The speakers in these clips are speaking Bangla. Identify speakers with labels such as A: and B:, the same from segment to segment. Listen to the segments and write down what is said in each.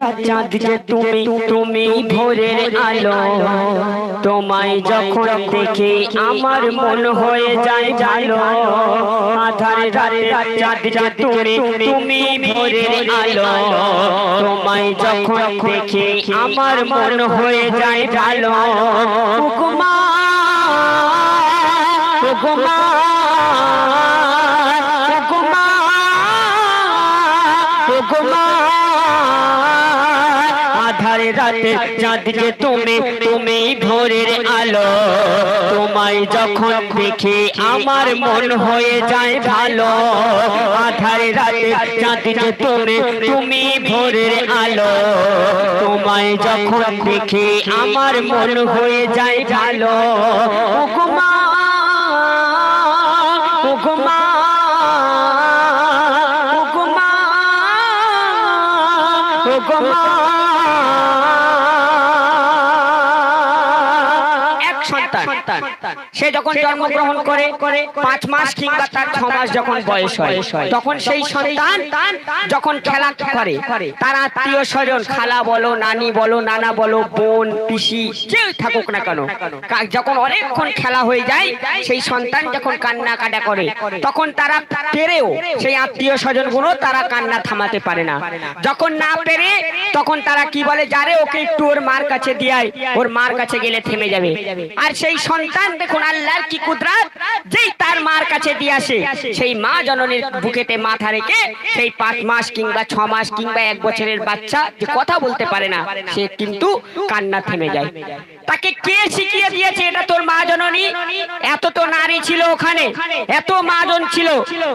A: চাঁদ যে তুমি তুমি আলো। তোমায় যখন দেখে, আমার মন হয়ে যায় ভালো। আধার রাতে চাঁদ যে তুমি তুমি ভোরের আলো। তোমায় যখন দেখে, আমার মন হয়ে যায় রাতে চাঁদ যে তুমি তুমি ভোরের আলো। তোমায় যখন দেখে আমার মন হয়ে যায় ভালো আধারে রাতে চাঁদ যে তুমি তুমি ভোরের আলো। তোমায় যখন দেখি আমার মন হয়ে যায় ভালো হুকুমা হুকুমা হুকুমা সে যখন জন্মগ্রহণ করে করে পাঁচ মাস কিংবা তার ছ মাস যখন বয়স হয় তখন সেই সন্তান যখন খেলা করে তার আত্মীয় স্বজন খালা বলো নানি বলো নানা বলো বোন পিসি যে থাকুক না কেন যখন অনেকক্ষণ খেলা হয়ে যায় সেই সন্তান যখন কান্না কাটা করে তখন তারা পেরেও সেই আত্মীয় স্বজনগুলো তারা কান্না থামাতে পারে না। যখন না পেরে তখন তারা কি বলে যারে ওকে একটু ওর মার কাছে দিয়াই ওর মার কাছে গেলে থেমে যাবে আর সেই সন্তান দেখুন আল্লাহর কি কুদরাত? যেই তার মার কাছে দিয়ে আসে, সেই মা জননীর বুকেতে মাথা রেখে সেই পাঁচ মাস কিংবা ছ মাস কিংবা এক বছরের বাচ্চা যে কথা বলতে পারে না, সে কিন্তু কান্না থেমে যায়। তাকে কে শিখিয়ে দিয়েছে এটা তোর মা জননী? এত তো নারী ছিল ওখানে, এত মাজন ছিল,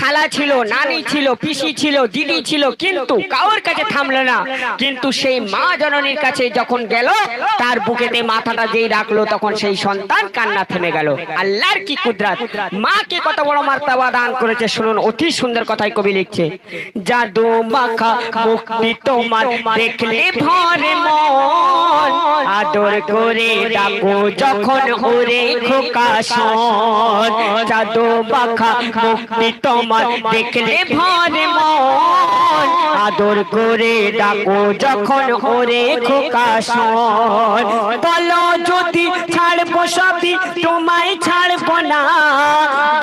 A: খালা ছিল, নানি ছিল, পিসি ছিল, দিদি ছিল, কিন্তু কাউর কাছে থামলো না। কিন্তু সেই মা জননীর কাছে যখন গেল, তার বুকেতে মাথাটা যেই রাখল, তখন সেই সন্তান কান্না থেমে গেল। আল্লাহর কি কুদরাত? মাকে কত বড় মার্তাবা দান করেছে, শুনুন, অতি সুন্দর কথাই কবি লিখছে। জাদু মাখা মুক্তি তোমার দেখলে ভরে মন, আদর করে ডাকো যখন ওরে খোকা শোন জাদু মুক্তি তোমার দেখলে ভর মন। আদর করে ডাকো যখন ওরে খোকা শোন বলো যদি ছাড়বো সবই তোমায় ছাড়বো না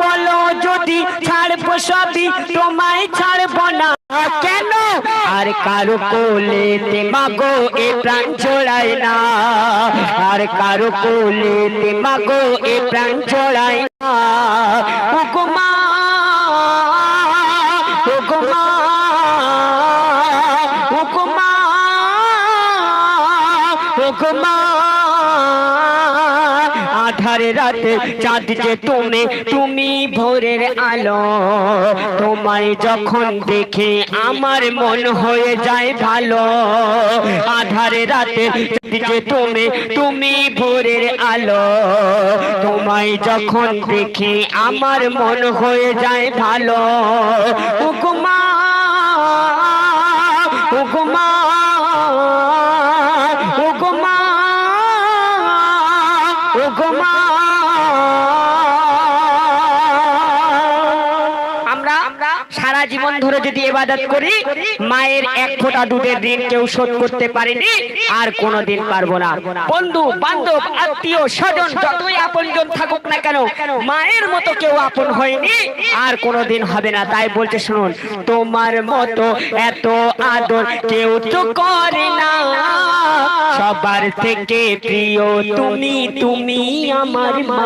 A: বলো যদি ছাড়বো সবই তোমায় ছাড়বো না কেন আর কারও কোলে মাগো এ প্রাণ ছড়ায় না। আর কারও কোলে মাগো এ প্রাণ ছড়ায় না। হুকুমা হুকুমা হুকুমা হুকুমা আধারে রাতে চাঁদ যে তুমি তুমি ভোরের আলো। তোমায় যখন দেখে আমার মন হয়ে যায় ভালো। আধারে রাতে যে তুমি তুমি ভোরের আলো। তোমায় যখন দেখে আমার মন হয়ে যায় ভালো। হুকুমা সারা জীবন ধরে যদি এবাদত করি, মায়ের এক ফোঁটা দুধের ঋণ কেউ শোধ করতে পারেনি, আর কোনোদিন পারব না। বন্ধু, বান্ধব, আত্মীয়, স্বজন, যতই আপনজন থাকুক না কেন, মায়ের মতো কেউ আপন হয়নি, আর কোনোদিন হবে না। তাই বলতে শুনুন, তোমার মতো এত আদর কেউ তো করে না। সবার থেকে প্রিয় তুমি তুমি আমার মা।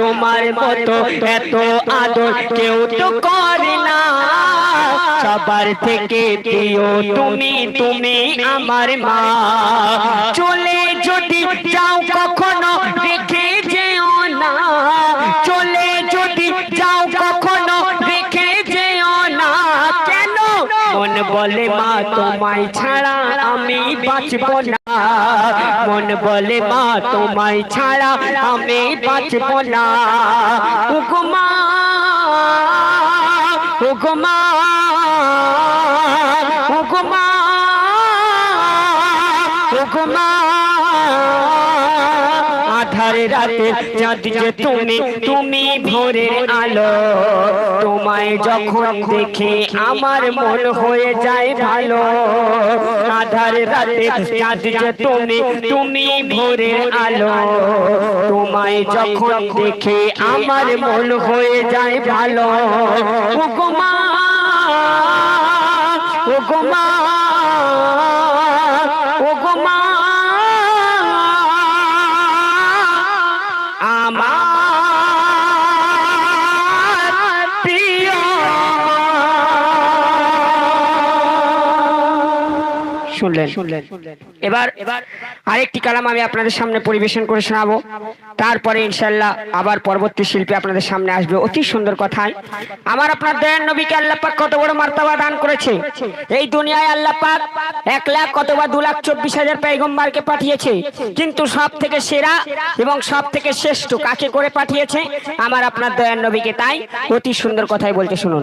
A: তোমার মতো এত আদর কেউ তো করে সবার থেকে প্রিয় তুমি তুমি আমার মা। চলে যদি যাও কখনো রেখে যেও না। চলে যদি যাও কখনো রেখে যেও না। কেন? মন বলে মা, তোমায় ছাড়া আমি বাঁচব না। মন বলে মা, তোমায় ছাড়া আমি বাঁচব না। হুকুমা হুকুমা আধারে রাতে চাঁদ যে তুমি তুমি ভোরের আলো। তোমায় যখন দেখে আমার মন হয়ে যায় ভালো। আধার রাতে চাঁদ যে তুমি তুমি ভোরের আলো। তোমায় যখন দেখে আমার মন হয়ে যায় ভালো। ও গো শুনলেন। এবার এবার আরেকটি কালাম আমি আপনাদের সামনে পরিবেশন করে শোনাবো। তারপরে ইনশাল্লাহ আবার পরবর্তী শিল্পী আপনাদের সামনে আসবে। অতি সুন্দর কথায়, আমার আপনার দয়ান নবীকে আল্লাহ পাক কত বড় মার্তাবা দান করেছে। এই দুনিয়ায় আল্লাহ পাক এক লাখ কতবা দু লাখ চব্বিশ হাজার পেগম্বারকে পাঠিয়েছে। কিন্তু সব থেকে সেরা এবং সব থেকে শ্রেষ্ঠ কাকে করে পাঠিয়েছে? আমার আপনার দয়ান নবীকে। তাই অতি সুন্দর কথাই বলতে শুনুন।